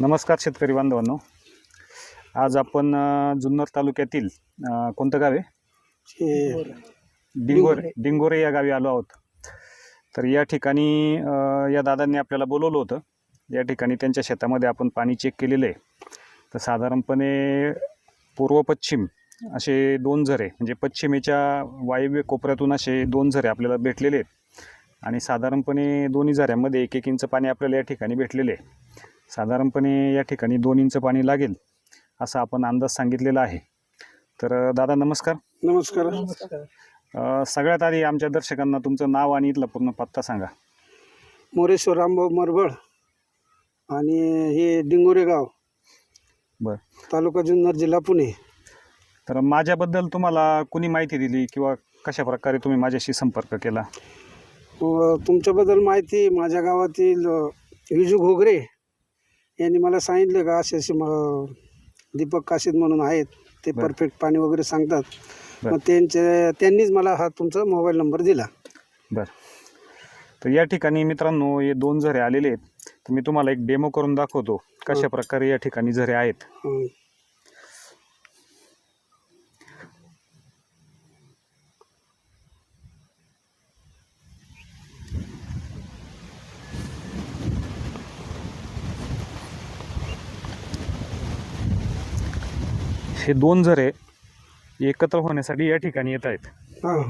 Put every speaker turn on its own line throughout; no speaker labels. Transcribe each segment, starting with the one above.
नमस्कार शेतकरी बांधवांनो. आज आपण जुन्नर तालुक्यातील कोणतं गाव आहे? डिंगोरे डिंगोरे. या गावी आलो आहोत. तर या ठिकाणी या दादांनी आपल्याला बोलवलं होतं. या ठिकाणी त्यांच्या शेतामध्ये आपण पाणी चेक केलेलं आहे. तर साधारणपणे पूर्व पश्चिम असे दोन झरे म्हणजे पश्चिमेच्या वायव्य कोपऱ्यातून असे दोन झरे आपल्याला भेटलेले आहेत. आणि साधारणपणे दोन्ही झऱ्यामध्ये एक एक इंच पाणी आपल्याला या ठिकाणी भेटलेले आहे. साधारणपणे या ठिकाणी दोन इंच पाणी लागेल असा आपण अंदाज सांगितलेला आहे. तर दादा नमस्कार.
नमस्कार.
अ, सगळ्यात आधी आमच्या दर्शकांना तुमचं नाव आणि इथला पूर्ण पत्ता सांगा.
मोरेश्वर रामभाऊ मरबळ आणि हे डिंगोरे गाव
बर.
तालुका जुन्नर जिल्हा पुणे.
तर माझ्याबद्दल तुम्हाला कुणी माहिती दिली किंवा कशा प्रकारे तुम्ही माझ्याशी संपर्क केला?
व तुमच्याबद्दल माहिती माझ्या गावातील अ, विजू घोगरे यांनी मला सांगितलं का असे असे म- दीपक काशीद म्हणून आहेत ते. परफेक्ट पाणी वगैरे सांगतात. मग त्यांचे त्यांनीच मला हा तुमचा मोबाईल नंबर दिला
बरं तर या ठिकाणी मित्रांनो हे दोन झरे आलेले आहेत तर मी तुम्हाला एक डेमो करून दाखवतो कशा प्रकारे या ठिकाणी झरे आहेत
हं.
हे दोन झरे एकत्र होण्यासाठी या ठिकाणी येत आहेत.
हां.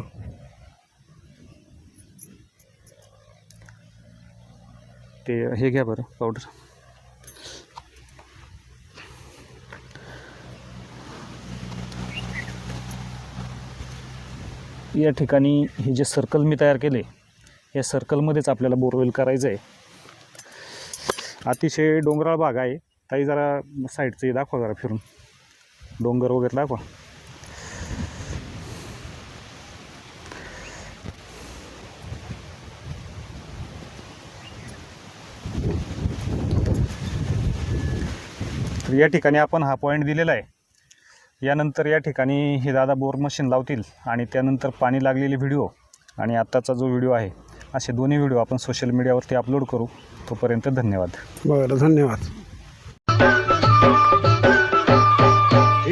ते हे घ्या बरं पावडर या ठिकाणी हे जे सर्कल मी तयार केले या सर्कलमध्येच आपल्याला बोरवेल करायचं आहे. अतिशय डोंगराळ भाग आहे. ताई जरा साईडचं दाखवा जरा फिरून. डोंगर वगैरे दाखवा. तर या ठिकाणी आपण हा पॉईंट दिलेला आहे. यानंतर या ठिकाणी हे दादा बोर मशीन लावतील आणि त्यानंतर पाणी लागलेले व्हिडिओ आणि आत्ताचा जो व्हिडिओ आहे असे दोन्ही व्हिडिओ आपण सोशल मीडियावरती अपलोड करू. तोपर्यंत धन्यवाद.
बरं धन्यवाद.